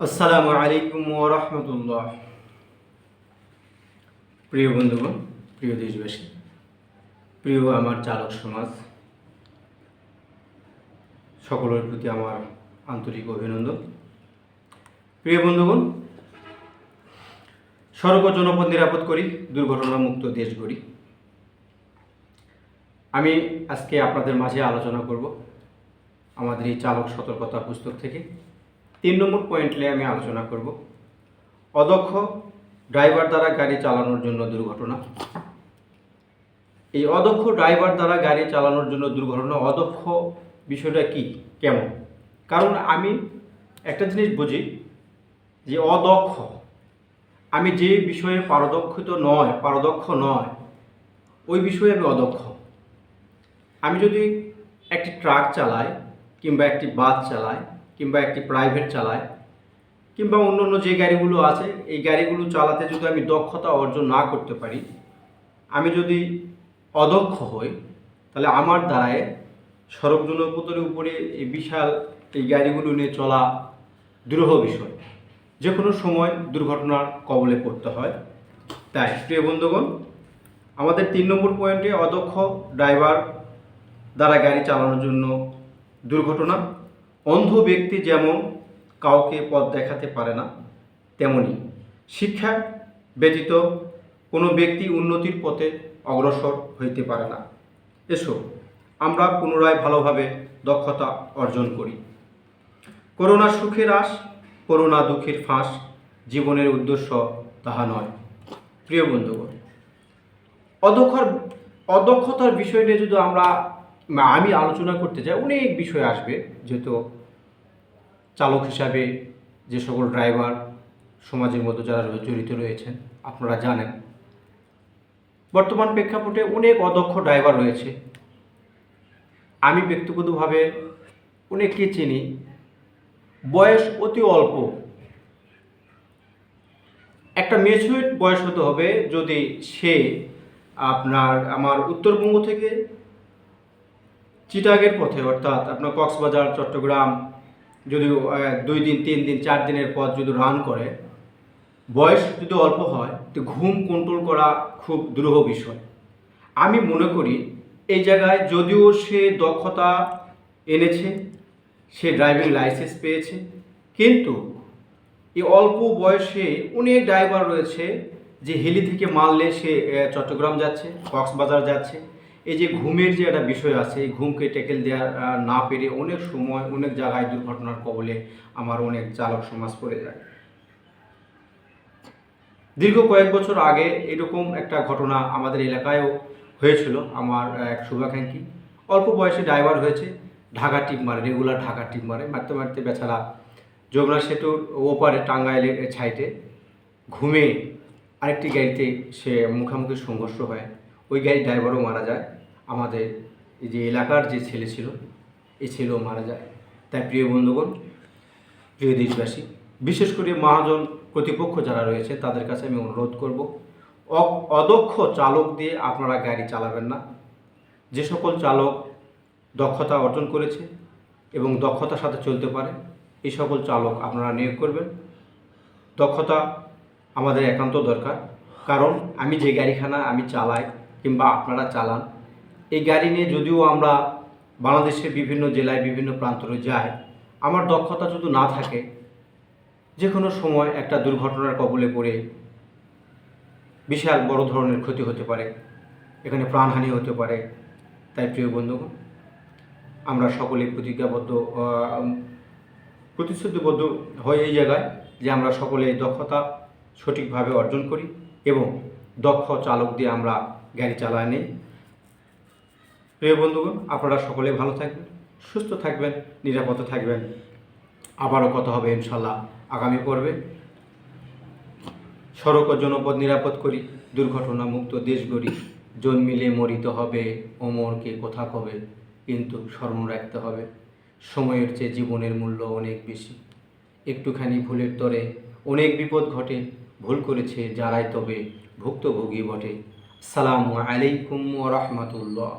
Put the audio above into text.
আসসালামু আলাইকুম রহমতুল্লাহ। প্রিয় বন্ধুগণ, প্রিয় দেশবাসী, প্রিয় আমার চালক সমাজ, সকলের প্রতি আমার আন্তরিক অভিনন্দন। প্রিয় বন্ধুগণ সড়ক জনপদ নিরাপদ করি, দুর্ঘটনামুক্ত দেশ গড়ি। আমি আজকে আপনাদের মাঝে আলোচনা করব আমাদের এই চালক সতর্কতা পুস্তক থেকে। তিন নম্বর পয়েন্টে আমি আলোচনা করব। অদক্ষ ড্রাইভার দ্বারা গাড়ি চালানোর জন্য দুর্ঘটনা। এই অদক্ষ ড্রাইভার দ্বারা গাড়ি চালানোর জন্য দুর্ঘটনা, অদক্ষ বিষয়টা কি? কেমন? কারণ আমি একটা জিনিস বুঝি যে অদক্ষ। আমি যে বিষয়ে পারদক্ষিত নয়, পারদক্ষ নয়, ওই বিষয়ে আমি অদক্ষ। আমি যদি একটি ট্রাক চালাই কিংবা একটি বাস চালাই কিংবা একটি প্রাইভেট চালায়, কিংবা অন্য অন্য যে গাড়িগুলো আছে, এই গাড়িগুলো চালাতে যদি আমি দক্ষতা অর্জন না করতে পারি, আমি যদি অদক্ষ হই, তাহলে আমার দ্বারায় সড়ক জনপথের উপরে এই বিশাল এই গাড়িগুলো নিয়ে চলা দুরূহ বিষয়। যে কোনো সময় দুর্ঘটনার কবলে পড়তে হয়। তাই, প্রিয় বন্ধুগণ, আমাদের তিন নম্বর পয়েন্টে অদক্ষ ড্রাইভার দ্বারা গাড়ি চালানোর জন্য দুর্ঘটনা অন্ধ ব্যক্তি যেমন কাউকে পথ দেখাতে পারে না, তেমনি শিক্ষা ব্যতীত কোনো ব্যক্তি উন্নতির পথে অগ্রসর হইতে পারে না। এসো, আমরা পুনরায় ভালোভাবে দক্ষতা অর্জন করি। করোনা সুখের আশ, করোনা দুঃখের ফাঁস, জীবনের উদ্দেশ্য তাহা নয়। প্রিয় বন্ধুগণ, অদক্ষর অদক্ষতার বিষয় নিয়ে যদি আমরা আমি আলোচনা করতে চাই অনেক বিষয় আসবে। যেহেতু চালক হিসাবে যে সকল ড্রাইভার সমাজের মধ্যে যারা জড়িত রয়েছেন, আপনারা জানেন। বর্তমান প্রেক্ষাপটে অনেক অদক্ষ ড্রাইভার রয়েছে। আমি ব্যক্তিগতভাবে অনেককে চিনি। বয়স অতি অল্প। একটা মেচুইড বয়স হতে হবে যদি সে আপনার, আমার উত্তরবঙ্গ থেকে চিটাগের পথে, অর্থাৎ আপনার কক্সবাজার, চট্টগ্রাম যদি দুই দিন, তিন দিন, চার দিনের পথ যদি রান করে, বয়স যদি অল্প হয়, তো ঘুম কন্ট্রোল করা খুব দুরূহ বিষয়। আমি মনে করি এই জায়গায় যদিও সে দক্ষতা এনেছে, সে ড্রাইভিং লাইসেন্স পেয়েছে, কিন্তু এই অল্প বয়সে অনেক ড্রাইভার রয়েছে যে হেলি থেকে মারলে সে চট্টগ্রাম যাচ্ছে, কক্সবাজার যাচ্ছে। এই যে ঘুমের যে একটা বিষয় আছে, এই ঘুমকে টেকেল দেওয়া না পেরে অনেক সময়, অনেক জায়গায় দুর্ঘটনার কবলে আমার অনেক চালক সমাজ পড়ে যায়। দীর্ঘ কয়েক বছর আগে এরকম একটা ঘটনা আমাদের এলাকায়ও হয়েছিল, আমার এক শুভাকাঙ্ক্ষী। অল্প বয়সে ড্রাইভার হয়েছে, ঢাকা টিপ মারে, রেগুলার ঢাকা টিপ মারে, মারতে মারতে বেচারা যমুনা সেতুর ওপারে টাঙ্গাইলের ছাইটে ঘুমে আরেকটি গাড়িতে সে মুখোমুখি সংঘর্ষ হয়, ওই গাড়ির ড্রাইভারও মারা যায়। আমাদের এই যে এলাকার যে ছেলে ছিল, এই ছেলেও মারা যায়। তাই প্রিয় বন্ধুগণ, প্রিয় দেশবাসী, বিশেষ করে মহাজন কর্তৃপক্ষ যারা রয়েছে, তাদের কাছে আমি অনুরোধ করব অদক্ষ চালক দিয়ে আপনারা গাড়ি চালাবেন না। যে সকল চালক দক্ষতা অর্জন করেছে এবং দক্ষতার সাথে চলতে পারে, এই সকল চালক আপনারা নিয়োগ করবেন। দক্ষতা আমাদের একান্ত দরকার। কারণ আমি যে গাড়িখানা আমি চালাই কিংবা আপনারা চালান এই গাড়ি নিয়ে যদিও আমরা বাংলাদেশের বিভিন্ন জেলায় বিভিন্ন প্রান্তরে যাই, আমার দক্ষতা যদি না থাকে যে কোনো সময় একটা দুর্ঘটনার কবলে পড়ে বিশাল বড় ধরনের ক্ষতি হতে পারে, এখানে প্রাণহানি হতে পারে। তাই প্রিয় বন্ধুগণ, আমরা সকলে প্রতিজ্ঞাবদ্ধ প্রতিশ্রুতিবদ্ধ হয়ে এই জায়গায় যে আমরা সকলে দক্ষতা সঠিকভাবে অর্জন করি এবং দক্ষ চালক দিয়ে আমরা গাড়ি চালায় নিই। প্রিয় বন্ধুগণ, আপনারা সকলে ভালো থাকবেন, সুস্থ থাকবেন, নিরাপদে থাকবেন। আবারও কথা হবে ইনশাল্লাহ আগামী পর্বে। সড়ক ও জনপদ নিরাপদ করি, দুর্ঘটনা মুক্ত দেশ গড়ি। জন্মিলে মরিতে হবে অমরকে কথা কবে, কিন্তু স্মরণ রাখতে হবে। সময়ের চেয়ে জীবনের মূল্য অনেক বেশি। একটুখানি ভুলের তরে অনেক বিপদ ঘটে, ভুল করেছে যারাই তবে ভুক্তভোগী বটে। সালামু আলাইকুম রহমতুল্লাহ।